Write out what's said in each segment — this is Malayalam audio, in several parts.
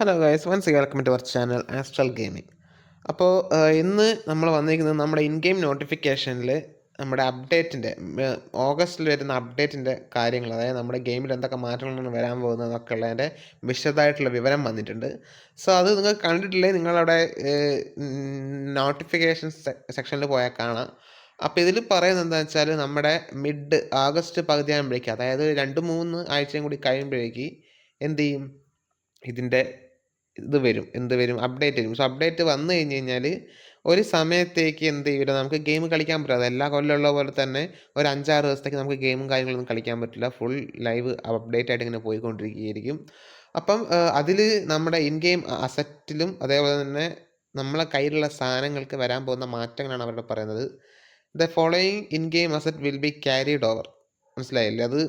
Hello guys once welcome to our channel astral gaming അപ്പോൾ ഇന്ന് നമ്മൾ വന്നിരിക്കുന്നത് നമ്മുടെ ഇൻ ഗെയിം നോട്ടിഫിക്കേഷനിൽ നമ്മുടെ അപ്ഡേറ്റിന്റെ ഓഗസ്റ്റിൽ വരുന്ന അപ്ഡേറ്റിന്റെ കാര്യങ്ങൾ അതായത് നമ്മുടെ ഗെയിമിൽ എന്തൊക്കെ മാറ്റങ്ങളാണ് വരാൻ പോകുന്നത് എന്നൊക്കെ ഉള്ളതിന്റെ വിശദമായിട്ടുള്ള വിവരം വന്നിട്ടുണ്ട്. സോ അത് നിങ്ങൾ കണ്ടിട്ടില്ലേ? നിങ്ങളവിടെ നോട്ടിഫിക്കേഷൻ സെക്ഷനിൽ പോയാൽ കാണാം. അപ്പോൾ ഇതിൽ പറയുന്നത് എന്താണെന്ന് വെച്ചാൽ നമ്മുടെ മിഡ് ആഗസ്റ്റ് പകുതി ആകുമ്പോഴേക്കും അതായത് രണ്ട് മൂന്ന് ആഴ്ചയും കൂടി കഴിയുമ്പോഴേക്ക് എന്ത് ചെയ്യും? ഇതിന്റെ ഇത് വരും എന്ത് വരും അപ്ഡേറ്റ് വരും. സോ അപ്ഡേറ്റ് വന്നു കഴിഞ്ഞ് കഴിഞ്ഞാൽ ഒരു സമയത്തേക്ക് എന്ത് ചെയ്യില്ല നമുക്ക് ഗെയിം കളിക്കാൻ പറ്റില്ല. എല്ലാ കൊല്ലമുള്ള പോലെ തന്നെ ഒരു അഞ്ചാറ് ദിവസത്തേക്ക് നമുക്ക് ഗെയിമും കാര്യങ്ങളൊന്നും കളിക്കാൻ പറ്റില്ല. ഫുൾ ലൈവ് അപ്ഡേറ്റ് ആയിട്ട് ഇങ്ങനെ പോയിക്കൊണ്ടിരിക്കുകയായിരിക്കും. അപ്പം അതിൽ നമ്മുടെ ഇൻ ഗെയിം അസറ്റിലും അതേപോലെ തന്നെ നമ്മളെ കയ്യിലുള്ള സാധനങ്ങൾക്ക് വരാൻ പോകുന്ന മാറ്റങ്ങളാണ് അവരുടെ പറയുന്നത്. The following in game asset will be carried over മനസ്സിലായില്ലേ? അത്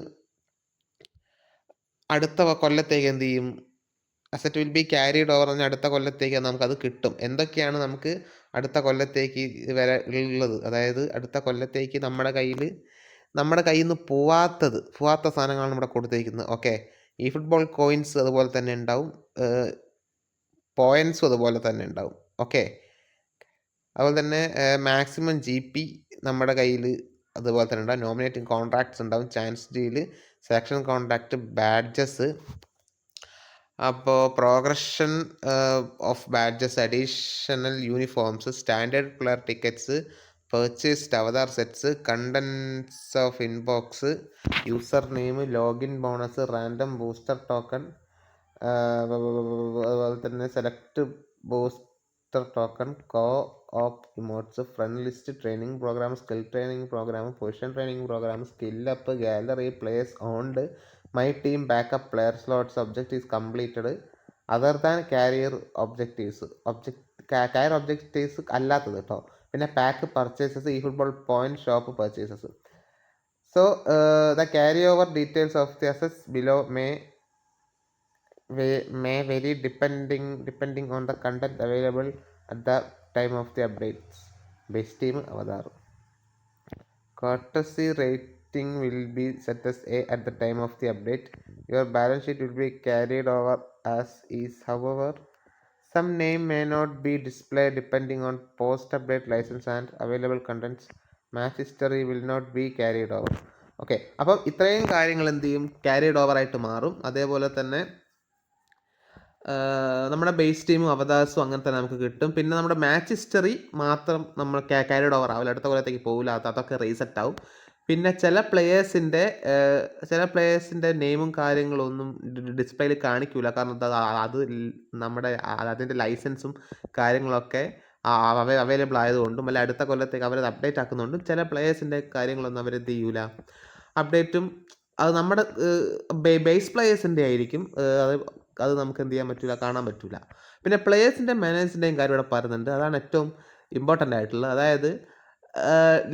അടുത്ത കൊല്ലത്തേക്ക് എന്ത് ചെയ്യും? Asset will be carried over എന്ന് അടുത്ത കൊല്ലത്തേക്ക് നമുക്കത് കിട്ടും. എന്തൊക്കെയാണ് നമുക്ക് അടുത്ത കൊല്ലത്തേക്ക് വരെ ഉള്ളത്? അതായത് അടുത്ത കൊല്ലത്തേക്ക് നമ്മുടെ കയ്യിൽ നമ്മുടെ കയ്യിൽ നിന്ന് പോവാത്തത് പോവാത്ത സാധനങ്ങളാണ് ഇവിടെ കൊടുത്തേക്കുന്നത് ഓക്കെ ഈ ഫുട്ബോൾ കോയിൻസ് അതുപോലെ തന്നെ ഉണ്ടാവും. പോയിൻസും അതുപോലെ തന്നെ ഉണ്ടാവും. ഓക്കെ അതുപോലെ തന്നെ മാക്സിമം ജി പി നമ്മുടെ കയ്യിൽ അതുപോലെ തന്നെ ഉണ്ടാവും. നോമിനേറ്റിംഗ് കോൺട്രാക്ട്സ് ഉണ്ടാവും. Chance deal selection contract badges അപ്പോൾ progression of badges additional uniforms standard player tickets purchased avatar sets contents of inbox user name login bonus random booster token അതുപോലെ തന്നെ select booster token co op emotes friend list training program skill training program position training program skill up gallery plays owned my team backup player slots object is completed other than career objectives object career objectives അല്ലാത്തത് കേട്ടോ പിന്നെ പാക്ക് പർച്ചേസസ് ഈ football point shop purchases so the carry over details of the assess below may may vary depending depending on the content available at the time of the updates best team avatar courtesy rate rating will be set as A at the time of the update. Your balance sheet will be carried over as is. However, some name may not be displayed depending on post-update license and available contents. Match history will not be carried over. Okay അപ്പം ഇത്രയും കാര്യങ്ങൾ എന്ത് ചെയ്യും ക്യാരിഡ് ഓവർ ആയിട്ട് മാറും അതേപോലെ തന്നെ നമ്മുടെ ബേസ് ടീമും അവതാസും അങ്ങനെ തന്നെ നമുക്ക് കിട്ടും പിന്നെ നമ്മുടെ മാച്ച് ഹിസ്റ്ററി മാത്രം നമ്മൾ ക്യാരിഡ് ഓവർ ആവില്ല അടുത്ത കൊല്ലത്തേക്ക് പോകില്ല അതൊക്കെ റീസെറ്റ് ആവും പിന്നെ ചില പ്ലെയേഴ്സിന്റെ ചില പ്ലെയേഴ്സിന്റെ നെയിമും കാര്യങ്ങളും ഒന്നും ഡിസ്പ്ലേയിൽ കാണിക്കില്ല കാരണം അത് നമ്മുടെ അതിന്റെ ലൈസൻസും കാര്യങ്ങളൊക്കെ അവൈലബിൾ ആയതുകൊണ്ടും അല്ല അടുത്ത കൊല്ലത്തേക്ക് അവരത് അപ്ഡേറ്റ് ആക്കുന്നതുകൊണ്ടും ചില പ്ലെയേഴ്സിന്റെ കാര്യങ്ങളൊന്നും അവരെന്ത് ചെയ്യൂല. അപ്ഡേറ്റും അത് നമ്മുടെ ബേസ് പ്ലെയേഴ്സിന്റെ ആയിരിക്കും. അത് അത് നമുക്ക് എന്ത് ചെയ്യാൻ പറ്റില്ല കാണാൻ പറ്റില്ല പിന്നെ പ്ലെയേഴ്സിന്റെ മാനേഴ്സിന്റെയും കാര്യം ഇവിടെ പറയുന്നുണ്ട്. അതാണ് ഏറ്റവും ഇമ്പോർട്ടന്റ് ആയിട്ടുള്ളത്. അതായത്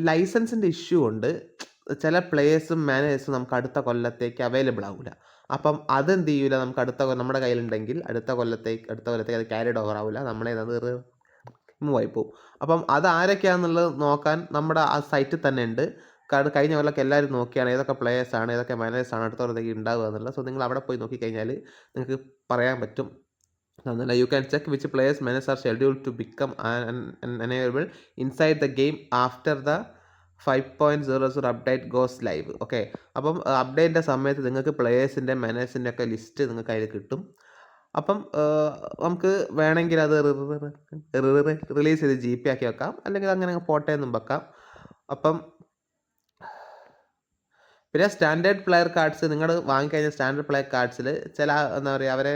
ലൈസൻസിന്റെ ഇഷ്യൂ ഉണ്ട്. ചില പ്ലേയേഴ്സും മാനേജേഴ്സും നമുക്ക് അടുത്ത കൊല്ലത്തേക്ക് അവൈലബിൾ ആവില്ല അപ്പം അതെന്ത് ചെയ്യൂല? നമുക്ക് അടുത്ത നമ്മുടെ കയ്യിലുണ്ടെങ്കിൽ അടുത്ത കൊല്ലത്തേക്ക് അടുത്ത കൊല്ലത്തേക്ക് അത് ക്യാരിഡ് ഓവർ ആവില്ല നമ്മളെ അത് മൂവ് ആയി പോകും അപ്പം അത് ആരൊക്കെയാണെന്നുള്ളത് നോക്കാൻ നമ്മുടെ ആ സൈറ്റിൽ തന്നെ ഉണ്ട്. കഴിഞ്ഞ കൊല്ലൊക്കെ എല്ലാവരും നോക്കിയാണ് ഏതൊക്കെ പ്ലേയേഴ്സാണ് ഏതൊക്കെ മാനേജേഴ്സാണ് അടുത്ത കൊല്ലത്തേക്ക് ഉണ്ടാവുക എന്നുള്ളത്. സോ നിങ്ങൾ അവിടെ പോയി നോക്കിക്കഴിഞ്ഞാൽ നിങ്ങൾക്ക് പറയാൻ പറ്റും. എന്നല്ല you can check which players manage are schedule to become enable inside the game after the five point zero zero update goes live okay അപ്പം അപ്ഡേറ്റിന്റെ സമയത്ത് നിങ്ങൾക്ക് പ്ലേയേഴ്സിന്റെ മാനേഴ്സിന്റെ ഒക്കെ ലിസ്റ്റ് നിങ്ങൾക്ക് അതിൽ കിട്ടും. അപ്പം നമുക്ക് വേണമെങ്കിൽ അത് റിലീസ് ചെയ്ത് ജി പി ആക്കി വെക്കാം. അല്ലെങ്കിൽ അങ്ങനെ ഫോട്ടോയൊന്നും വെക്കാം. അപ്പം പിന്നെ സ്റ്റാൻഡേർഡ് പ്ലെയർ കാർഡ്സ് നിങ്ങൾ വാങ്ങിക്കഴിഞ്ഞ സ്റ്റാൻഡേർഡ് പ്ലെയർ കാർഡ്സിൽ ചില എന്താ പറയുക അവരെ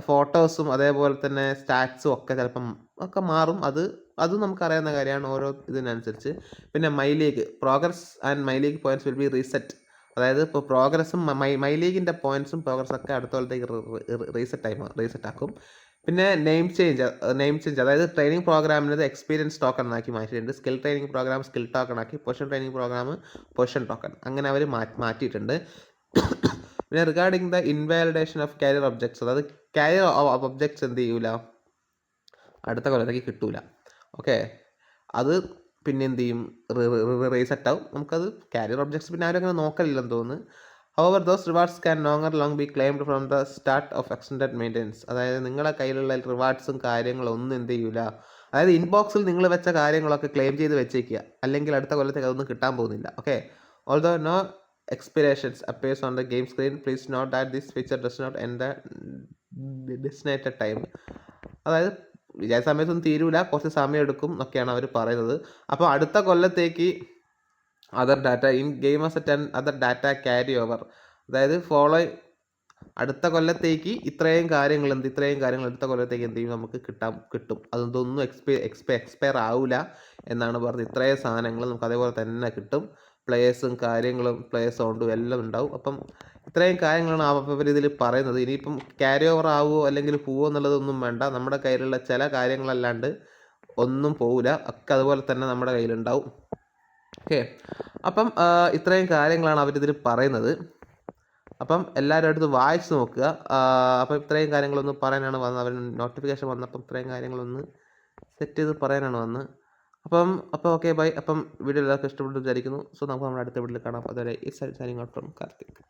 ഫോട്ടോസും അതേപോലെ തന്നെ സ്റ്റാറ്റ്സും ഒക്കെ ചിലപ്പം ഒക്കെ മാറും. അത് അതും നമുക്കറിയാവുന്ന കാര്യമാണ് ഓരോ ഇതിനനുസരിച്ച്. പിന്നെ my league progress and my league points will be reset. അതായത് ഇപ്പോൾ പ്രോഗ്രസ്സും മൈ മൈ ലീഗിന്റെ പോയിന്റ്സും പ്രോഗ്രസ് ഒക്കെ അടുത്ത റീസെറ്റ് ആയി റീസെറ്റ് ആക്കും. പിന്നെ നെയിം ചേഞ്ച് നെയിം ചേഞ്ച് അതായത് ട്രെയിനിങ് പ്രോഗ്രാമിനത് എക്സ്പീരിയൻസ് ടോക്കൺ ആക്കി മാറ്റിയിട്ടുണ്ട്. Skill training program skill token ആക്കി. Position training program position token. അങ്ങനെ അവർ മാറ്റിയിട്ടുണ്ട്. പിന്നെ regarding the invalidation of career objects അതായത് കാരിയർ ഒബ്ജക്ട്സ് എന്ത് ചെയ്യൂല? അടുത്ത കൊല്ലത്തേക്ക് കിട്ടൂല. ഓക്കെ അത് പിന്നെ എന്ത് ചെയ്യും? റീസെറ്റ് ആവും. നമുക്കത് കാരിയർ ഒബ്ജക്ട്സ് പിന്നെ ആരും അങ്ങനെ നോക്കലില്ലെന്ന് തോന്നുന്നു. However those rewards can longer long be claimed from the start of extend maintenance അതായത് നിങ്ങളുടെ കയ്യിലുള്ള റിവാർഡ്സും കാര്യങ്ങളും ഒന്നും എന്ത് ചെയ്യൂല. അതായത് ഇൻബോക്സിൽ നിങ്ങൾ വെച്ച കാര്യങ്ങളൊക്കെ ക്ലെയിം ചെയ്ത് വെച്ചേക്കുക. അല്ലെങ്കിൽ അടുത്ത കൊല്ലത്തേക്ക് അതൊന്നും കിട്ടാൻ പോകുന്നില്ല. Okay although no expirations appears on the game screen please note that this feature does not end the designated time. അതായത് വിചാരിച്ച സമയത്തൊന്നും തീരൂല. കുറച്ച് സമയം എടുക്കും എന്നൊക്കെയാണ് അവർ പറയുന്നത്. അപ്പോൾ അടുത്ത കൊല്ലത്തേക്ക് other data in game asset and other data carry over അതായത് ഫോളോ അടുത്ത കൊല്ലത്തേക്ക് ഇത്രയും കാര്യങ്ങൾ എന്ത് ഇത്രയും കാര്യങ്ങൾ അടുത്ത കൊല്ലത്തേക്ക് എന്ത് നമുക്ക് കിട്ടാൻ കിട്ടും. അതൊന്നും എക്സ്പെ എക്സ്പെ എക്സ്പയർ ആവില്ല എന്നാണ് പറഞ്ഞത്. ഇത്രയും സാധനങ്ങൾ നമുക്ക് അതേപോലെ തന്നെ കിട്ടും. പ്ലേയേഴ്സും കാര്യങ്ങളും പ്ലേ സൗണ്ടും എല്ലാം ഉണ്ടാവും. അപ്പം ഇത്രയും കാര്യങ്ങളാണ് അവർ ഇതിൽ പറയുന്നത്. ഇനിയിപ്പം ക്യാരി ഓവർ ആവുമോ അല്ലെങ്കിൽ പോവോ എന്നുള്ളതൊന്നും വേണ്ട. നമ്മുടെ കയ്യിലുള്ള ചില കാര്യങ്ങളല്ലാണ്ട് ഒന്നും പോവില്ല. ഒക്കെ അതുപോലെ തന്നെ നമ്മുടെ കയ്യിലുണ്ടാവും. ഓക്കെ അപ്പം ഇത്രയും കാര്യങ്ങളാണ് അവരിതിൽ പറയുന്നത്. അപ്പം എല്ലാവരും അടുത്ത് വായിച്ച് നോക്കുക. അപ്പം ഇത്രയും കാര്യങ്ങളൊന്ന് പറയാനാണ് വന്നത്. അവർ നോട്ടിഫിക്കേഷൻ വന്നപ്പം ഇത്രയും കാര്യങ്ങളൊന്ന് സെറ്റ് ചെയ്ത് പറയാനാണ് വന്നത്. അപ്പം അപ്പോൾ ഓക്കെ ബൈ അപ്പം വീഡിയോ എല്ലാവർക്കും ഇഷ്ടപ്പെട്ടു വിചാരിക്കുന്നു. സോ നമുക്ക് നമ്മുടെ അടുത്ത വീട്ടിൽ കാണാം. അതുവരെ ഈ സൈനിങ് ഔട്ട് ഫ്രം കാർത്തിക്